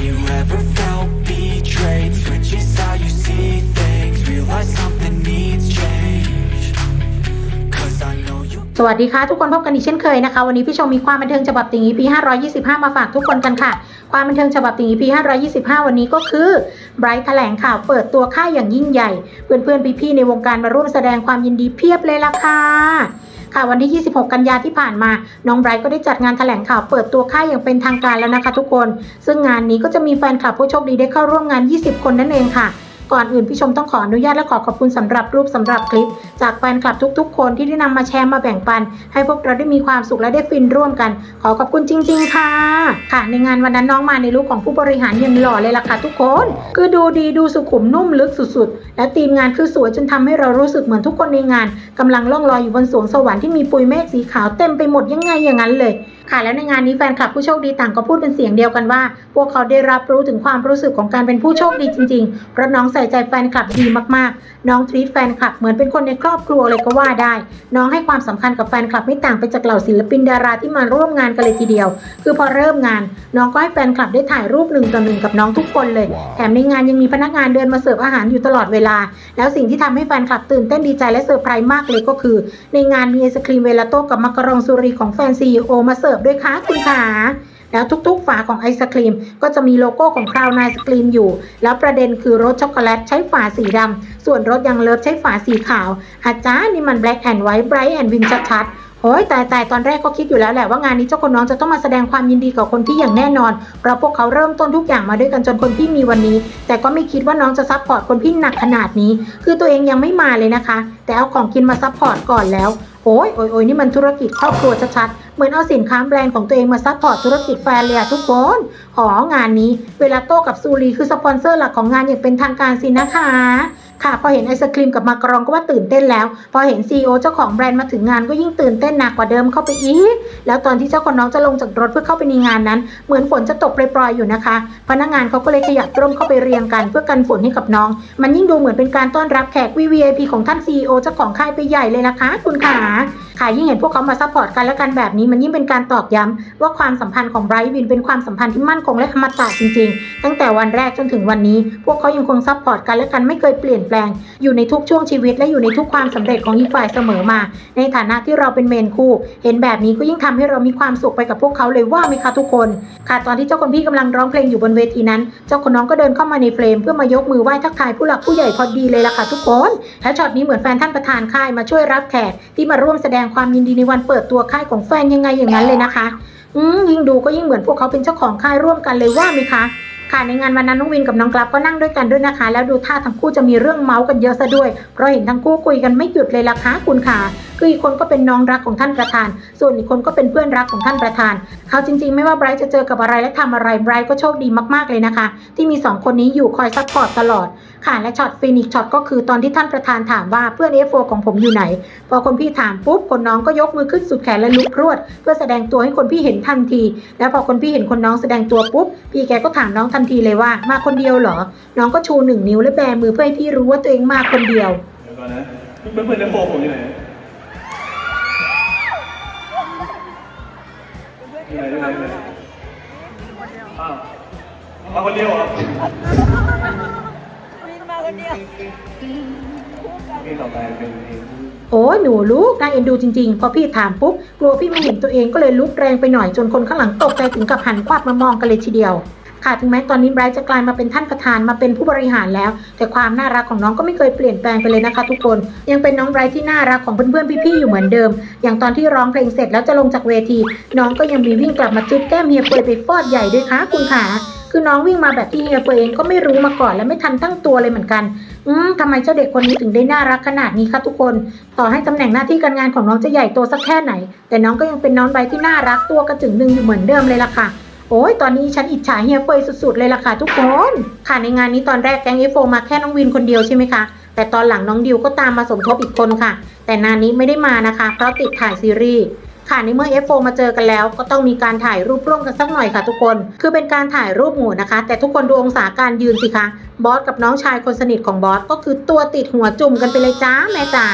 Have you ever felt betrayed? Switches how you see things Realize something needs change Cause I know you สวัสดีค่ะ ทุกคนพบกันอีกเช่นเคยนะคะ วันนี้พี่ชมมีความบันเทิงฉบับติ่ง EP 525 มาฝากทุกคนกันค่ะ ความบันเทิงฉบับติ่ง EP 525 วันนี้ก็คือไบรท์แถลงข่าวเปิดตัวค่ายอย่างยิ่งใหญ่ เพื่อนๆพี่ๆในวงการมาร่วมแสดงความยินดีเพียบเลยล่ะค่ะ ค่ะวันที่ 26 กันยาที่ผ่านมา น้องไบรท์ก็ได้จัดงานแถลงข่าวเปิดตัวค่ายอย่างเป็นทางการแล้วนะคะทุกคน ซึ่งงานนี้ก็จะมีแฟนคลับผู้โชคดีได้เข้าร่วมงาน 20 คนนั่นเองค่ะ ก่อนอื่นพี่ชมต้องขออนุญาตและขอขอบคุณสำหรับรูปสำหรับคลิป จากแฟนคลับทุกๆ คนที่ได้นำมาแชร์มาแบ่งปัน ให้พวกเราได้มีความสุขและได้ฟินร่วมกัน ขอขอบคุณจริง ๆ ค่ะ ค่ะ ในงานวันนั้นน้องมาในลุคของผู้บริหารยังหล่อเลยล่ะค่ะทุกคน คือดูดีดูสุขุมนุ่มลึกสุดๆ และทีมงานคือสวยจนทำให้เรารู้สึกเหมือนทุกคนในงานกำลังล่องลอยอยู่บนสวงสวรรค์ที่มีปุยเมฆสีขาวเต็มไปหมดยังไงอย่างนั้นเลย ค่ะแล้วในงานนี้แฟนคลับผู้โชคดีต่างก็พูดเป็นเสียงเดียวกันว่า พวกเขาได้รับรู้ถึงความรู้สึกของการเป็นผู้โชคดีจริงๆเพราะน้องใส่ใจแฟนคลับดีมากๆ น้องทรีตแฟนคลับเหมือนเป็นคนในครอบครัวเลยก็ว่าได้ น้องให้ความสำคัญกับแฟนคลับไม่ต่างไปจากเหล่าศิลปินดาราที่มาร่วมงานกันเลยทีเดียว คือพอเริ่มงาน น้องก็ให้แฟนคลับได้ถ่ายรูปหนึ่งต่อหนึ่งกับน้องทุกคนเลย แถมในงานยังมีพนักงานเดินมาเสิร์ฟอาหารอยู่ตลอดเวลา แล้วสิ่งที่ทำให้แฟนคลับตื่นเต้นดีใจและเซอร์ไพรส์มากเลยก็คือ ในงานมีไอศครีมเวลาโต้กับมักกะรองซูรีของแฟนซีโอมาเสิร์ฟด้วยค่ะคุณขาแล้วทุกๆ ฝาของไอศครีม ก็จะมีโลโก้ของคราวน์ไอศครีมอยู่ แล้วประเด็นคือรสช็อกโกแลตใช้ฝาสีดำส่วนรสยังเลิฟใช้ฝาสีขาว อาจารย์นี่มันแบล็กแอนด์ไวท์ไบรท์แอนด์วินชัดๆโอ้ยตายตายตอนแรกก็คิดอยู่แล้วแหละว่างานนี้เจ้าคนน้องจะต้องมาแสดงความยินดีกับคนที่อย่างแน่นอนเพราะพวกเขาเริ่มต้นทุกอย่างมาด้วยกันจนคนพี่มีวันนี้ แต่ก็ไม่คิดว่าน้องจะซัพพอร์ตคนพี่หนักขนาดนี้ คือตัวเองยังไม่มาเลยนะคะ แต่เอาของกินมาซัพพอร์ตก่อนแล้วโอ้ยโอ้ยโอ้ยนี่มันธุรกิจครอบครัวชัดๆ เหมือนเอาสินค้าแบรนด์ของตัวเองมาซัพพอร์ตธุรกิจแฟนเลยอะทุกคน อ๋องานนี้เวลาโต้กับซูรีคือสปอนเซอร์หลักของงานอย่างเป็นทางการสินะคะค่ะพอเห็นไอศครีมกับมากรองก็ว่าตื่นเต้นแล้ว พอเห็นซีอเจ้าของแบรนด์มาถึงงานก็ยิ่งตื่นเต้นหนักกว่าเดิมเข้าไปอีก แล้วตอนที่เจ้าคนน้องจะลงจากรถเพื่อเข้าไปในงานนั้น เหมือนฝนจะตกปรอยๆอยู่นะคะ พนักงานเขาก็เลยขยับร่มเข้าไปเรียงกันเพื่อกันฝนให้กับน้อง มันยิ่งดูเหมือนเป็นการต้อนรับแขก VVIP ของท่าน CEO เจ้าของค่ายไปใหญ่เลยนะคะ คุณขา ค่ะยิ่งเห็นพวกเขามาซัพพอร์ตกันและกันแบบนี้มันยิ่งเป็นการตอกย้ำว่าความสัมพันธ์ของไบรท์วินเป็นความสัมพันธ์ที่มั่นคงและอมตะจริง ๆ ตั้งแต่วันแรกจนถึงวันนี้ พวกเขายังคงซัพพอร์ตกันและกันไม่เคยเปลี่ยนแปลง อยู่ในทุกช่วงชีวิตและอยู่ในทุกความสำเร็จของอีกฝ่ายเสมอมา ในฐานะที่เราเป็นเมนคู่ เห็นแบบนี้ก็ยิ่งทำให้เรามีความสุขไปกับพวกเขาเลยว่าไหมคะทุกคน ค่ะตอนที่เจ้าคนพี่กำลังร้องเพลงอยู่บนเวทีนั้น เจ้าคนน้องก็เดินเข้ามาในเฟรม เพื่อมายกมือไหว้ทักทายผู้หลักผู้ใหญ่พอดีเลยล่ะค่ะทุกคนและช็อตนี้เหมือนแฟนท่านประธานค่ายมาช่วยรับแขกที่มาร่วมแสดงความยินดีในวันเปิดตัวค่ายของแฟนยังไงอย่างนั้นเลยนะคะอืมยิ่งดูก็ยิ่งเหมือนพวกเขาเป็นเจ้าของค่ายร่วมกันเลยว่าไหมคะค่ะในงานวันนั้นน้องวินกับน้องกลับก็นั่งด้วยกันด้วยนะคะ แล้วดูท่าทั้งคู่จะมีเรื่องเมาส์กันเยอะซะด้วย เพราะเห็นทั้งคู่คุยกันไม่หยุดเลยล่ะคะคุณค่ะคืออีกคนก็เป็นน้องรักของท่านประธาน ส่วนอีกคนก็เป็นเพื่อนรักของท่านประธานเอาจริงๆ ไม่ว่าไบรท์จะเจอกับอะไรและทำอะไรไบรท์ก็โชคดีมากๆเลยนะคะ ที่มีสองคนนี้อยู่คอยซัพพอร์ตตลอด ค่ะและช็อตฟินิกช็อตก็คือตอนที่ท่านประธานถามว่าเพื่อน F4 ของผมอยู่ไหน พอคนพี่ถามปุ๊บคนน้องก็ยกมือขึ้นสุดแขนและลุกรวด เพื่อแสดงตัวให้คนพี่เห็นทันที แล้วพอคนพี่เห็นคนน้องแสดงตัวปุ๊บพี่แกก็ถามน้องทันทีเลยว่า มาคนเดียวเหรอ น้องก็ชูหนึ่งนิ้วและแบมือเพื่อให้พี่รู้ว่าตัวเองมาคนเดียวเดี๋ยวก่อนนะเพื่อนเพื่อนในโฟผมอยู่ไหนอยู่ไหนอยู่ไหนอยู่ไหนอ้าวมาคนเดียวเหรอ คนเดียวเพลงต่อไปเป็นเพลงโอ้ยหนูลูกน่าเอ็นดูจริงๆ พอพี่ถามปุ๊บ กลัวพี่ไม่เห็นตัวเองก็เลยลุกแรงไปหน่อยจนคนข้างหลังตกใจถึงกับหันควับมามองกันเลยทีเดียว ค่ะถึงแม้ตอนนี้ไบรท์จะกลายมาเป็นท่านประธานมาเป็นผู้บริหารแล้ว แต่ความน่ารักของน้องก็ไม่เคยเปลี่ยนแปลงไปเลยนะคะ ทุกคน ยังเป็นน้องไบรท์ที่น่ารักของเพื่อนๆพี่ๆอยู่เหมือนเดิม อย่างตอนที่ร้องเพลงเสร็จแล้วจะลงจากเวที น้องก็ยังมีวิ่งกลับมาจุ๊บแก้มเฮียเฟยไปฟอดใหญ่ด้วยค่ะคุณขา คือน้องวิ่งมาแบบที่เฮียเฟยเองก็ไม่รู้มาก่อนและไม่ทันตั้งตัวเลยเหมือนกัน อืมทำไมเจ้าเด็กคนนี้ถึงได้น่ารักขนาดนี้คะทุกคน ต่อให้ตำแหน่งหน้าที่การงานของน้องจะใหญ่โตสักแค่ไหน แต่น้องก็ยังเป็นน้องใบที่น่ารักตัวกระจึงหนึ่งอยู่เหมือนเดิมเลยล่ะค่ะโอ้ย ตอนนี้ฉันอิจฉาเฮียเฟยสุดๆ เลยล่ะค่ะทุกคน ค่ะในงานนี้ตอนแรกแก๊งเอฟโฟมาแค่น้องวินคนเดียวใช่ไหมคะ แต่ตอนหลังน้องดิวก็ตามมาสมทบอีกคนค่ะ แต่นานนี้ไม่ได้มานะคะ เพราะติดถ่ายซีรีส์ ค่ะในเมื่อ F4 มาเจอกันแล้ว ก็ต้องมีการถ่ายรูปร่วมกันสักหน่อยค่ะทุกคน คือเป็นการถ่ายรูปหมู่นะคะ แต่ทุกคนดูองศาการยืนสิคะบอสกับน้องชายคนสนิทของบอสก็คือตัวติดหัวจุ่มกันไปเลยจ้าแม่จ๋า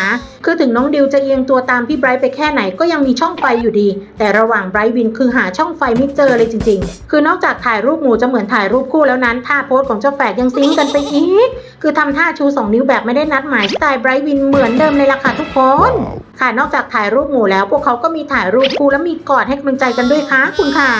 คือถึงน้องดิวจะเอียงตัวตามพี่ไบรท์ไปแค่ไหนก็ยังมีช่องไฟอยู่ดี แต่ระหว่างไบรท์วินคือหาช่องไฟไม่เจอเลยจริง ๆ คือนอกจากถ่ายรูปหมู่จะเหมือนถ่ายรูปคู่แล้วนั้นท่าโพสของเจ้าแฝดยังซิงกันไปอีก คือทำท่าชู 2 นิ้วแบบไม่ได้นัดหมายสไตล์ไบรท์วินเหมือนเดิมเลยล่ะค่ะทุกคน ค่ะนอกจากถ่ายรูปหมู่แล้วพวกเขาก็มีถ่ายรูปคู่แล้วมีกอดให้กำลังใจกันด้วยค่ะคุณขา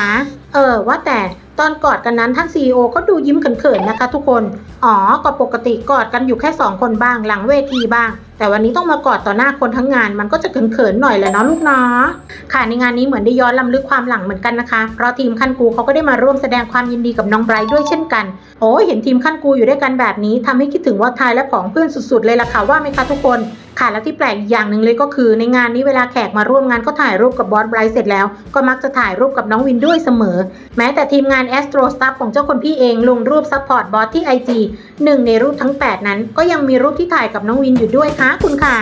เออว่าแต่ตอนกอดกันนั้นท่านซีอก็ดูยิ้มเขินๆนะคะทุกคน อ๋อ ก็ปกติกอดกันอยู่แค่สองคนบ้างหลังเวทีบ้าง แต่วันนี้ต้องมากอดต่อหน้าคนทั้งงาน มันก็จะเขินๆหน่อยแหละเนาะลูกเนาะ ค่ะในงานนี้เหมือนได้ย้อนลำลึกความหลังเหมือนกันนะคะ เพราะทีมขั้นกูเขาก็ได้มาร่วมแสดงความยินดีกับน้องไบรท์ด้วยเช่นกันโอ้เห็นทีมขั้นกูอยู่ด้วยกันแบบนี้ทำให้คิดถึงว่าทายและผองเพื่อนสุด ๆ เลยล่ะค่ะว่าไหมคะทุกคนค่ะแล้วที่แปลกอีกอย่างหนึ่งเลยก็คือ ในงานนี้เวลาแขกมาร่วมงานก็ถ่ายรูปกับบอสไบรท์เสร็จแล้ว ก็มักจะถ่ายรูปกับน้องวินด้วยเสมอ แม้แต่ทีมงาน Astro Staff ของเจ้าคนพี่เองลงรูปซัพพอร์ตบอสที่ IG หนึ่งในรูปทั้ง 8 นั้น ก็ยังมีรูปที่ถ่ายกับน้องวินอยู่ด้วยค่ะคุณขา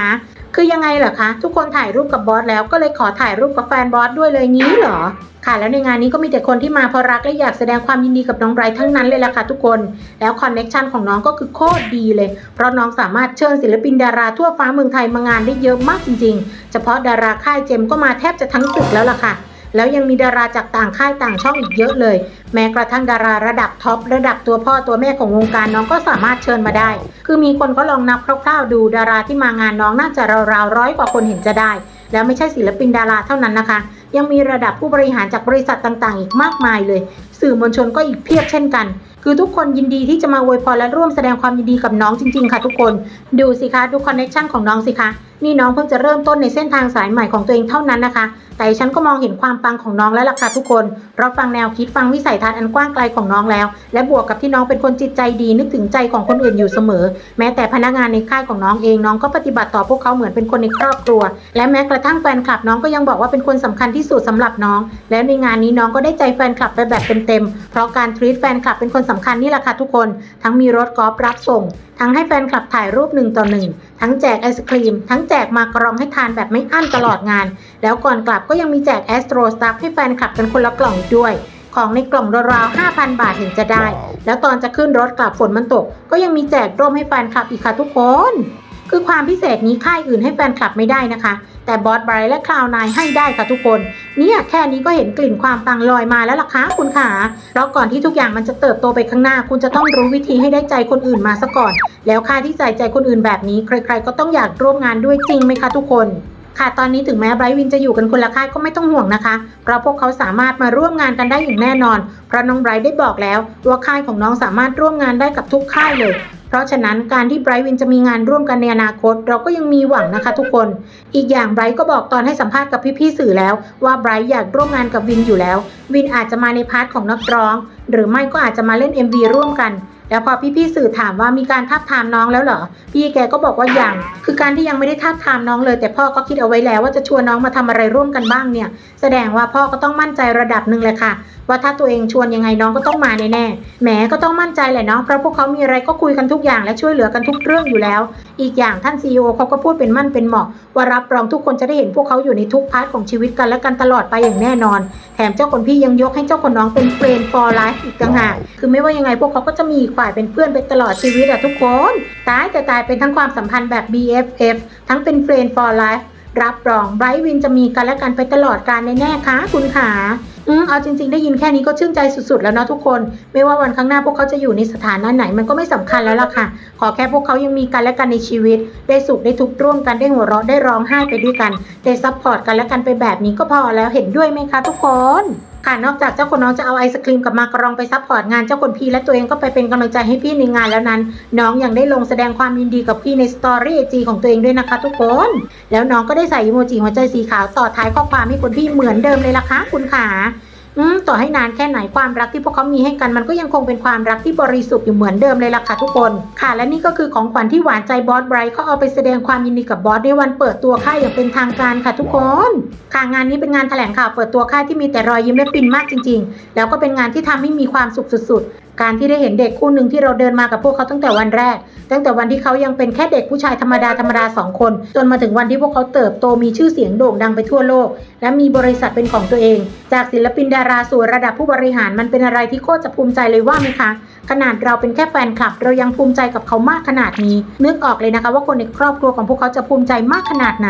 คือยังไงเหรอคะ ทุกคนถ่ายรูปกับบอสแล้วก็เลยขอถ่ายรูปกับแฟนบอสด้วยเลยงี้เหรอค่ะแล้วในงานนี้ก็มีแต่คนที่มาเพราะรักและอยากแสดงความยินดีกับน้องไบรท์ทั้งนั้นเลยล่ะค่ะทุกคน แล้วคอนเน็ชันของน้องก็คือโคตรดีเลย เพราะน้องสามารถเชิญศิลปินดาราทั่วฟ้าเมืองไทยมางานได้เยอะมากจริง ๆ เฉพาะดาราค่ายเจมก็มาแทบจะทั้งตึกแล้วล่ะค่ะ แล้วยังมีดาราจากต่างค่ายต่างช่องอีกเยอะเลย แม้กระทั่งดาราระดับท็อประดับตัวพ่อตัวแม่ของวงการน้องก็สามารถเชิญมาได้ คือมีคนก็ลองนับคร่าวๆดูดาราที่มางานน้องน่าจะราวๆร้อยกว่าคนเห็นจะได้ แล้วไม่ใช่ศิลปินดาราเท่านั้นนะคะ ยังมีระดับผู้บริหารจากบริษัทต่างๆ อีกมากมายเลย สื่อมวลชนก็อีกเพียบเช่นกัน คือทุกคนยินดีที่จะมาอวยพรและร่วมแสดงความยินดีกับน้องจริง ๆ ค่ะทุกคน ดูสิคะดูคอนเน็ชันของน้องสิคะนี่น้องเพิ่งจะเริ่มต้นในเส้นทางสายใหม่ของตัวเองเท่านั้นนะคะ แต่ฉันก็มองเห็นความปังของน้องแล้วล่ะค่ะทุกคนเราฟังแนวคิดฟังวิสัยทัศน์อันกว้างไกลของน้องแล้ว และบวกกับที่น้องเป็นคนจิตใจดีนึกถึงใจของคนอื่นอยู่เสมอ แม้แต่พนักงานในค่ายของน้องเองน้องก็ปฏิบัติต่อพวกเขาเหมือนเป็นคนในครอบครัว และแม้กระทั่งแฟนคลับน้องก็ยังบอกว่าเป็นคนสำคัญที่สุดสำหรับน้อง และในงานนี้น้องก็ได้ใจแฟนคลับไปแบบเต็มๆเพราะการทรีตแฟนคลับเป็นคนสำคัญนี่แหละค่ะทุกคน ทั้งมีรถกอล์ฟรับส่ง ทั้งให้แฟนคลับถ่ายรูปหนึ่งต่อหนึ่ง ทั้งแจกไอศครีม ทั้งแจกมากรองให้ทานแบบไม่อั้นตลอดงาน แล้วก่อนกลับก็ยังมีแจกแอสโตรสตัฟให้แฟนคลับกันคนละกล่องอีกด้วย ของในกล่องราวๆ5,000 บาทเห็นจะได้ แล้วตอนจะขึ้นรถกลับฝนมันตก ก็ยังมีแจกร่มให้แฟนคลับอีกค่ะทุกคน คือความพิเศษนี้ค่ายอื่นให้แฟนคลับไม่ได้นะคะ แต่บอสไบรท์และคลาวนายให้ได้ค่ะทุกคน เนี่ยแค่นี้ก็เห็นกลิ่นความปังลอยมาแล้วล่ะคะคุณขาแล้วก่อนที่ทุกอย่างมันจะเติบโตไปข้างหน้า คุณจะต้องรู้วิธีให้ได้ใจคนอื่นมาซะก่อน แล้วค่าที่ใส่ใจคนอื่นแบบนี้ ใคร ๆ ก็ต้องอยากร่วมงานด้วยจริงไหมคะทุกคนค่ะตอนนี้ถึงแม้ไบรท์วินจะอยู่กันคนละค่ายก็ไม่ต้องห่วงนะคะ เพราะพวกเขาสามารถมาร่วมงานกันได้อย่างแน่นอน เพราะน้องไบรท์ได้บอกแล้วว่าค่ายของน้องสามารถร่วมงานได้กับทุกค่ายเลย ราะฉะนั้นการที่ไบรท์วินจะมีงานร่วมกันในอนาคต เราก็ยังมีหวังนะคะทุกคน อีกอย่างไบรท์ก็บอกตอนให้สัมภาษณ์กับพี่ๆสื่อแล้วว่าไบรท์อยากร่วมงานกับวินอยู่แล้ว วินอาจจะมาในพาร์ทของนักร้อง หรือไม่ก็อาจจะมาเล่น MV ร่วมกันแล้วพอพี่ๆสื่อถามว่ามีการทับทามน้องแล้วเหรอ พี่แกก็บอกว่ายัง คือการที่ยังไม่ได้ทับทามน้องเลย แต่พ่อก็คิดเอาไว้แล้วว่าจะชวนน้องมาทำอะไรร่วมกันบ้างเนี่ย แสดงว่าพ่อก็ต้องมั่นใจระดับหนึ่งเลยค่ะว่าถ้าตัวเองชวนยังไงน้องก็ต้องมาแน่ๆแหมก็ต้องมั่นใจแหละเนาะเพราะพวกเขามีอะไรก็คุยกันทุกอย่างและช่วยเหลือกันทุกเรื่องอยู่แล้ว อีกอย่างท่านซีอเขาก็พูดเป็นมั่นเป็นเหมาะ ว่ารับรองทุกคนจะได้เห็นพวกเขาอยู่ในทุกพาร์ทของชีวิตกันและกันตลอดไปอย่างแน่นอน แถมเจ้าคนพี่ยังยกให้เจ้าคนน้องเป็นเฟรนด์ฟอร์ไลฟ์อีกต่างหากคือไม่ว่ายังไงพวกเขาก็จะมีฝ่ายเป็นเพื่อนไปตลอดชีวิตอะทุกคนตายแต่ตายเป็นทั้งความสัมพันธ์แบบ BFF ทั้งเป็นเฟรนด์ฟอร์ไลฟ์ รับรองไบรท์วินจะมีกันและกันไปตลอดการแน่ๆค่ะคุณขาอืมเอาจริงๆได้ยินแค่นี้ก็ชื่นใจสุดๆ แล้วเนาะทุกคน ไม่ว่าวันข้างหน้าพวกเขาจะอยู่ในสถานะไหนมันก็ไม่สำคัญแล้วล่ะค่ะ ขอแค่พวกเขายังมีกันและกันในชีวิต ได้สุขได้ทุกข์ร่วมกันได้หัวเราะได้ร้องไห้ไปด้วยกัน ได้ซัพพอร์ตกันและกันไปแบบนี้ก็พอแล้วเห็นด้วยไหมคะทุกคน ค่ะนอกจากเจ้าคุณน้องจะเอาไอศครีมกับมากรองไปซัพพอร์ตงานเจ้าคุณพี่และตัวเองก็ไปเป็นกำลังใจให้พี่ในงานแล้วนั้น น้องยังได้ลงแสดงความยินดีกับพี่ในสตอรี่ไอจีของตัวเองด้วยนะคะทุกคน แล้วน้องก็ได้ใส่อีโมจิหัวใจสีขาวต่อท้ายข้อความให้คุณพี่เหมือนเดิมเลยล่ะคะคุณขา ต่อให้นานแค่ไหนความรักที่พวกเขามีให้กันมันก็ยังคงเป็นความรักที่บริสุทธิ์อยู่เหมือนเดิมเลยล่ะค่ะทุกคน ค่ะ และนี่ก็คือของขวัญที่หวานใจบอสไบรท์เขาเอาไปแสดงความยินดีกับบอสในวันเปิดตัวค่ายอย่างเป็นทางการค่ะทุกคน ค่ะงานนี้เป็นงานแถลงข่าวเปิดตัวค่ายที่มีแต่รอยยิ้มและปินมากจริง ๆ แล้วก็เป็นงานที่ทำให้มีความสุขสุดๆ การที่ได้เห็นเด็กคู่หนึ่งที่เราเดินมากับพวกเขาตั้งแต่วันแรก ตั้งแต่วันที่เขายังเป็นแค่เด็กผู้ชายธรรมดาธรรมดาสองคน จนมาถึงวันที่พวกเขาเติบโตมีชื่อเสียงโด่งดังไปทั่วโลก และมีบริษัทเป็นของตัวเอง จากศิลปินดาราสู่ระดับผู้บริหารมันเป็นอะไรที่โคตรจะภูมิใจเลยว่าไหมคะ ขนาดเราเป็นแค่แฟนคลับ เรายังภูมิใจกับเขามากขนาดนี้ นึกออกเลยนะคะว่าคนในครอบครัวของพวกเขาจะภูมิใจมากขนาดไหน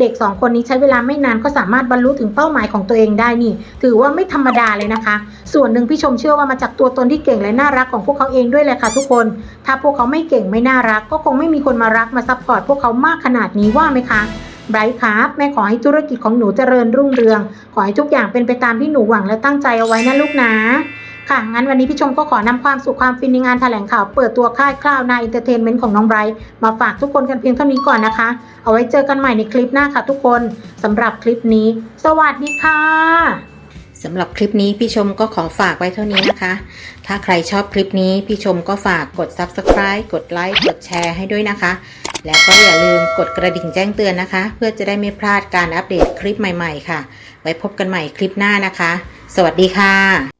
เด็กสองคนนี้ใช้เวลาไม่นานก็สามารถบรรลุถึงเป้าหมายของตัวเองได้นี่ ถือว่าไม่ธรรมดาเลยนะคะ ส่วนหนึ่งพี่ชมเชื่อว่ามาจากตัวตนที่เก่งและน่ารักของพวกเขาเองด้วยแหละค่ะทุกคน ถ้าพวกเขาไม่เก่งไม่น่ารัก ก็คงไม่มีคนมารักมาซัพพอร์ตพวกเขามากขนาดนี้ว่าไหมคะไบรท์ครับแม่ขอให้ธุรกิจของหนูเจริญรุ่งเรือง ขอให้ทุกอย่างเป็นไปตามที่หนูหวังและตั้งใจเอาไว้นะลูกนะ ค่ะ งั้นวันนี้พี่ชมก็ขอนำความสุขความฟินในงานแถลงข่าวเปิดตัวค่ายคลาวนาอินเตอร์เทนเมนต์ของน้องไบรท์มาฝากทุกคนกันเพียงเท่านี้ก่อนนะคะ เอาไว้เจอกันใหม่ในคลิปหน้าค่ะทุกคนสำหรับคลิปนี้ สวัสดีค่ะสำหรับคลิปนี้พี่ชมก็ขอฝากไว้เท่านี้นะคะ ถ้าใครชอบคลิปนี้พี่ชมก็ฝากกด Subscribe กดไลค์ กดแชร์ให้ด้วยนะคะ และก็อย่าลืมกดกระดิ่งแจ้งเตือนนะคะ เพื่อจะได้ไม่พลาดการอัปเดตคลิปใหม่ๆ ค่ะ ไว้พบกันใหม่คลิปหน้านะคะ สวัสดีค่ะ